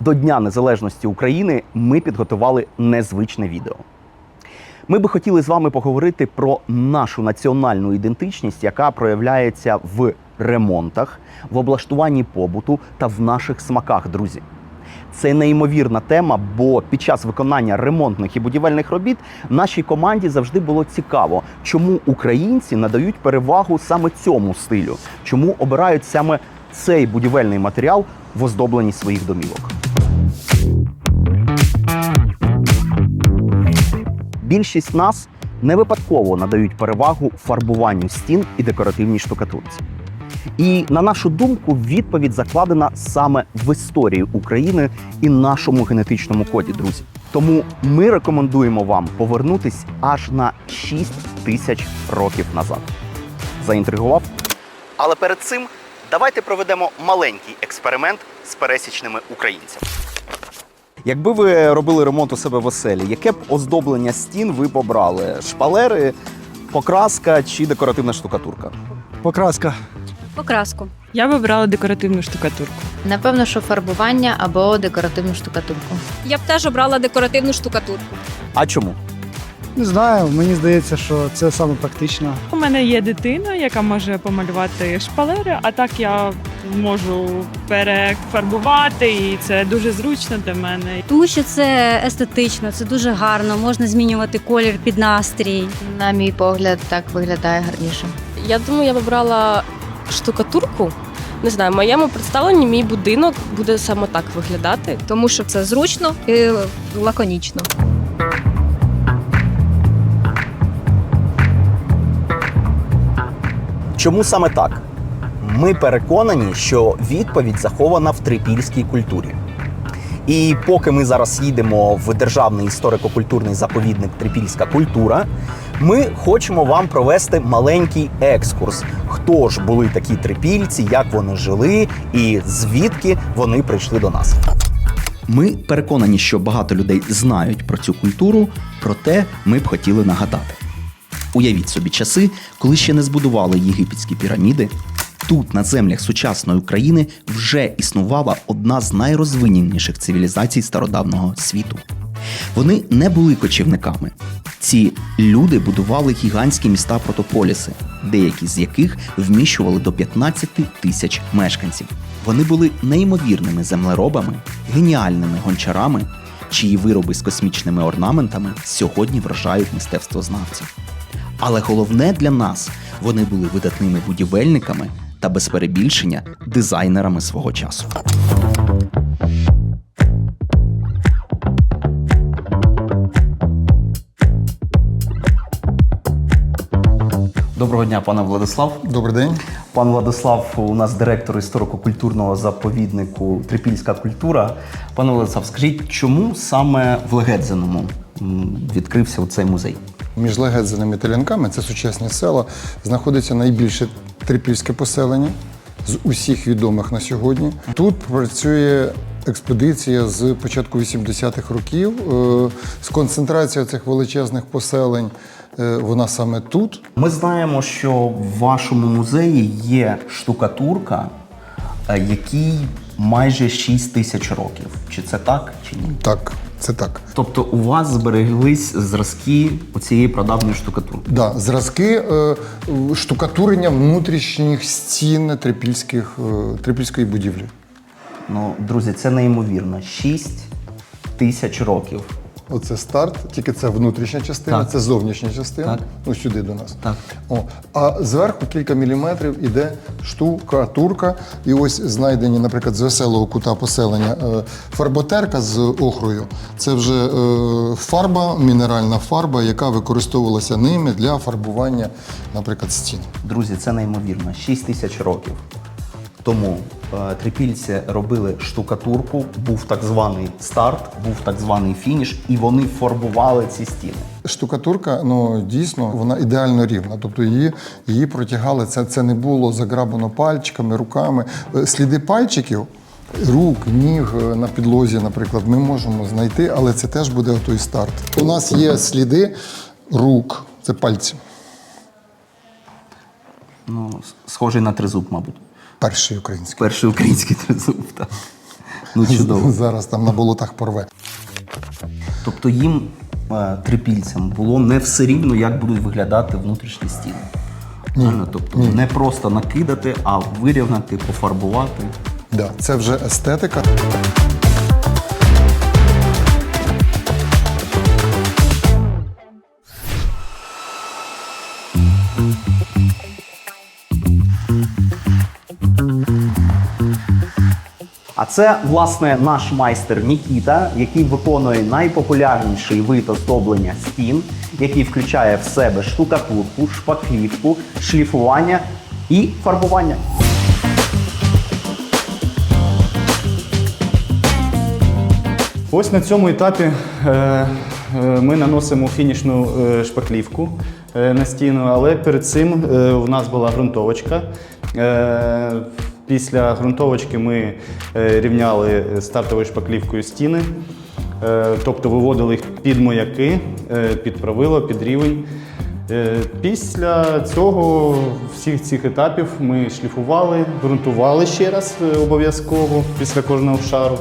До Дня Незалежності України ми підготували незвичне відео. Ми би хотіли з вами поговорити про нашу національну ідентичність, яка проявляється в ремонтах, в облаштуванні побуту та в наших смаках, друзі. Це неймовірна тема, бо під час виконання ремонтних і будівельних робіт нашій команді завжди було цікаво, чому українці надають перевагу саме цьому стилю, чому обирають саме цей будівельний матеріал в оздобленні своїх домівок. Більшість нас не випадково надають перевагу фарбуванню стін і декоративній штукатурці. І на нашу думку, відповідь закладена саме в історії України і нашому генетичному коді, друзі. Тому ми рекомендуємо вам повернутись аж на 6 тисяч років назад. Заінтригував? Але перед цим давайте проведемо маленький експеримент з пересічними українцями. Якби ви робили ремонт у себе в оселі, яке б оздоблення стін ви б обрали? Шпалери, покраска чи декоративна штукатурка? Покраска. Покраску. Я вибрала декоративну штукатурку. Напевно, що фарбування або декоративну штукатурку. Я б теж обрала декоративну штукатурку. А чому? Не знаю, мені здається, що це саме практично. У мене є дитина, яка може помалювати шпалери, а так я можу перефарбувати, і це дуже зручно для мене. Тому що це естетично, це дуже гарно, можна змінювати колір під настрій. На мій погляд, так виглядає гарніше. Я думаю, я вибрала штукатурку. Не знаю, в моєму представленні мій будинок буде саме так виглядати. Тому що це зручно і лаконічно. Чому саме так? Ми переконані, що відповідь захована в трипільській культурі. І поки ми зараз їдемо в державний історико-культурний заповідник Трипільська культура, ми хочемо вам провести маленький екскурс. Хто ж були такі трипільці, як вони жили і звідки вони прийшли до нас. Ми переконані, що багато людей знають про цю культуру, проте ми б хотіли нагадати. Уявіть собі часи, коли ще не збудували єгипетські піраміди. Тут, на землях сучасної України, вже існувала одна з найрозвиненіших цивілізацій стародавнього світу. Вони не були кочівниками. Ці люди будували гігантські міста протополіси, деякі з яких вміщували до 15 тисяч мешканців. Вони були неймовірними землеробами, геніальними гончарами, чиї вироби з космічними орнаментами сьогодні вражають мистецтвознавців. Але головне для нас вони були видатними будівельниками та без перебільшення дизайнерами свого часу. Доброго дня, пане Владислав. Добрий день. Пан Владислав, у нас директор історико-культурного заповіднику Трипільська культура. Пане Владислав, скажіть, чому саме в Легедзеному м, відкрився цей музей? Між Легедзиним і Телянками, це сучасні села, знаходиться найбільше трипільське поселення з усіх відомих на сьогодні. Тут працює експедиція з початку 80-х років. Е, Сконцентрація цих величезних поселень е, вона саме тут. Ми знаємо, що в вашому музеї є штукатурка, е, якій майже 6 тисяч років. Чи це так, чи ні? Так, це так. Тобто у вас збереглись зразки цієї прадавньої штукатурки. Да, зразки е, штукатурення внутрішніх стін трипільських, е, трипільської будівлі. Ну, друзі, це неймовірно. 6 тисяч років. Оце старт, тільки це внутрішня частина, Так. це зовнішня частина. Так. Ну, сюди до нас. Так. О, а зверху кілька міліметрів іде штукатурка. І ось знайдені, наприклад, з веселого кута поселення е, фарботерка з охрою. Це вже е, фарба, мінеральна фарба, яка використовувалася ними для фарбування, наприклад, стін. Друзі, це неймовірно. 6 тисяч років. Тому е, трипільці робили штукатурку, був так званий старт, був так званий фініш, і вони фарбували ці стіни. Штукатурка, ну дійсно, вона ідеально рівна. Тобто її, її протягали. Це, це не було заграбано пальчиками, руками. Е, Сліди пальчиків, рук, ніг е, на підлозі, наприклад, ми можемо знайти, але це теж буде той старт. У нас є сліди рук, це пальці. Ну, схожий на тризуб, мабуть. Перший український. Перший український тризуб. Так. Ну, чудово. Зараз там на болотах порве. Тобто їм, е, трипільцям, було не все рівно, як будуть виглядати внутрішні стіни. Правильно? Тобто не просто накидати, а вирівняти, пофарбувати. Да, це вже естетика. А це власне наш майстер Нікіта, який виконує найпопулярніший вид оздоблення стін, який включає в себе штукатурку, шпаклівку, шліфування і фарбування. Ось на цьому етапі е, е, ми наносимо фінішну е, шпаклівку на стіну, але перед цим у нас була ґрунтовочка. Після ґрунтовочки ми е, рівняли стартовою шпаклівкою стіни, е, тобто виводили їх під маяки, е, під правило, під рівень. Після цього всіх цих етапів ми шліфували, ґрунтували ще раз обов'язково після кожного шару.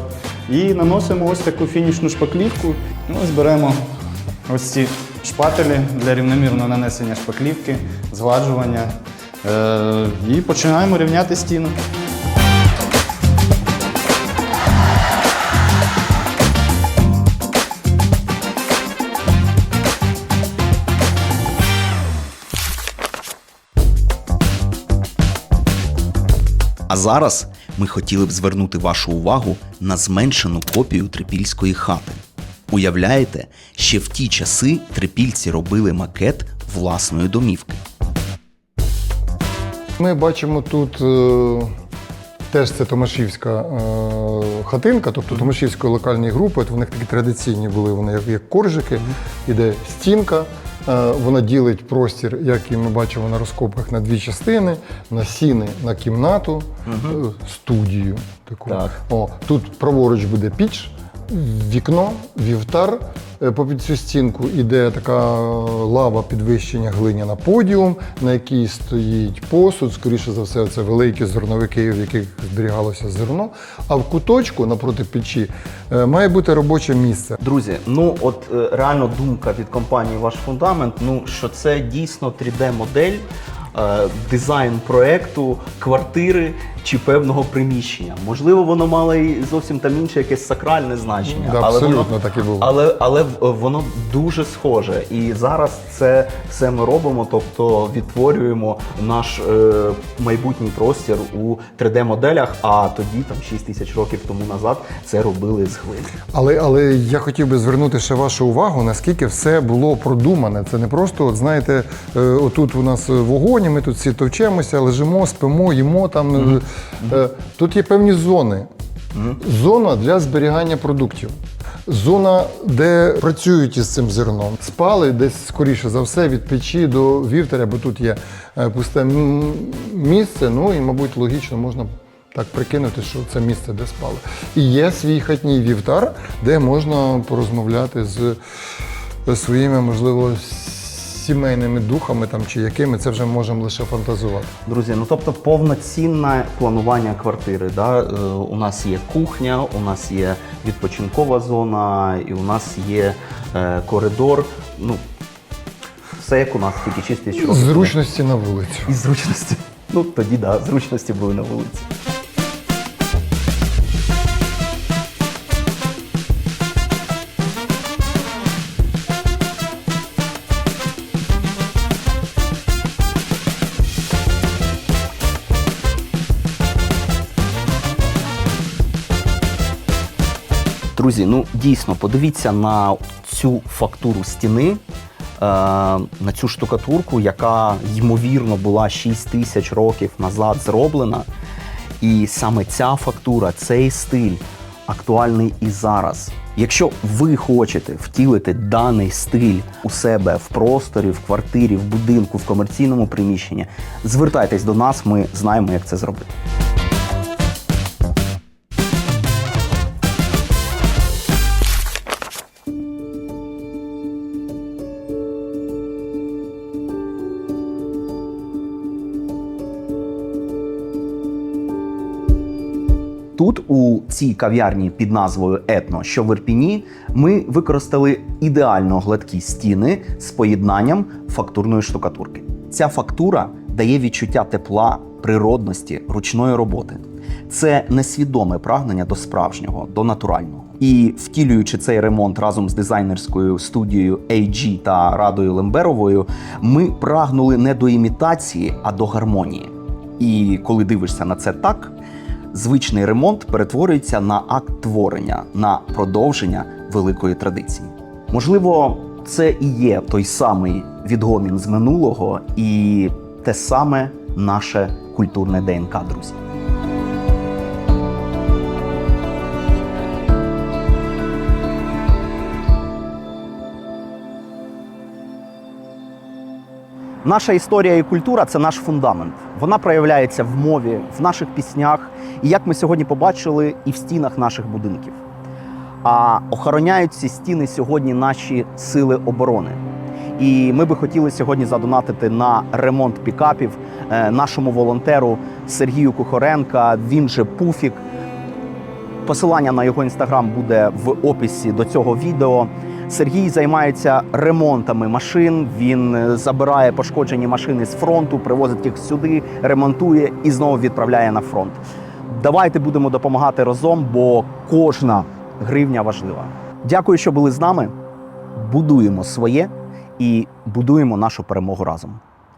І наносимо ось таку фінішну шпаклівку. Ну, Ось беремо ось ці шпателі для рівномірного нанесення шпаклівки, згладжування. Е, І починаємо рівняти стіну. А зараз ми хотіли б звернути вашу увагу на зменшену копію трипільської хати. Уявляєте, ще в ті часи трипільці робили макет власної домівки. Ми бачимо тут е, теж це Томашівська е, хатинка, тобто Томашівської локальної групи. От в них такі традиційні були вони як, як коржики. Іде стінка. е, Вона ділить простір, як і ми бачимо на розкопках, на дві частини: на сіни, на кімнату, е, студію. Таку. Так. О, тут праворуч буде піч, вікно, вівтар. Е, Попід цю стінку іде така лава підвищення глиняна подіум, на якій стоїть посуд. Скоріше за все, це великі зерновики, в яких зберігалося зерно. А в куточку напроти печі е, має бути робоче місце. Друзі, ну от е, реально думка від компанії Ваш фундамент, ну що це дійсно 3D-модель. Е, Дизайн проекту, квартири чи певного приміщення. Можливо, воно мало і зовсім там інше якесь сакральне значення. Да, але абсолютно воно, так і було. Але, але воно дуже схоже. І зараз це все ми робимо, тобто відтворюємо наш е, майбутній простір у 3D-моделях, а тоді, там 6 тисяч років тому назад, це робили з глини. Але, але я хотів би звернути ще вашу увагу, наскільки все було продумане. Це не просто, от знаєте, е, отут у нас вогонь, і ми тут всі товчемося, лежимо, спимо, їмо там. Е, е, Тут є певні зони. Зона для зберігання продуктів. Зона, де працюють із цим зерном. Спали десь, скоріше за все, від печі до вівтаря, бо тут є е, пусте місце. Ну і, мабуть, логічно можна так прикинути, що це місце, де спали. І є свій хатній вівтар, де можна порозмовляти з своїми, можливо, сімейними духами там чи якими. Це вже можемо лише фантазувати. Друзі, ну тобто повноцінне планування квартири. Да? Е, у нас є кухня, у нас є відпочинкова зона, і у нас є е, коридор. Ну, все як у нас, тільки 6 тисяч. Зручності на вулицю. І зручності. Ну тоді да, зручності були на вулиці. Друзі, ну дійсно, подивіться на цю фактуру стіни, е, на цю штукатурку, яка ймовірно була 6 тисяч років назад зроблена. І саме ця фактура, цей стиль актуальний і зараз. Якщо ви хочете втілити даний стиль у себе в просторі, в квартирі, в будинку, в комерційному приміщенні, звертайтесь до нас, ми знаємо, як це зробити. Отут, у цій кав'ярні під назвою Етно, що в Ірпіні, ми використали ідеально гладкі стіни з поєднанням фактурної штукатурки. Ця фактура дає відчуття тепла, природності, ручної роботи. Це несвідоме прагнення до справжнього, до натурального. І втілюючи цей ремонт разом з дизайнерською студією AG та Радою Лемберовою, ми прагнули не до імітації, а до гармонії. І коли дивишся на це так, звичний ремонт перетворюється на акт творення, на продовження великої традиції. Можливо, це і є той самий відгомін з минулого і те саме наше культурне ДНК, друзі. Наша історія і культура це наш фундамент. Вона проявляється в мові, в наших піснях, і як ми сьогодні побачили, і в стінах наших будинків. А охороняють ці стіни сьогодні наші сили оборони. І ми би хотіли сьогодні задонатити на ремонт пікапів е, нашому волонтеру Сергію Кухоренка. Він же Пуфік. Посилання на його інстаграм буде в описі до цього відео. Сергій займається ремонтами машин. Він е, забирає пошкоджені машини з фронту, привозить їх сюди, ремонтує і знову відправляє на фронт. Давайте будемо допомагати разом, бо кожна гривня важлива. Дякую, що були з нами. Будуємо своє і будуємо нашу перемогу разом.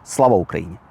Слава Україні!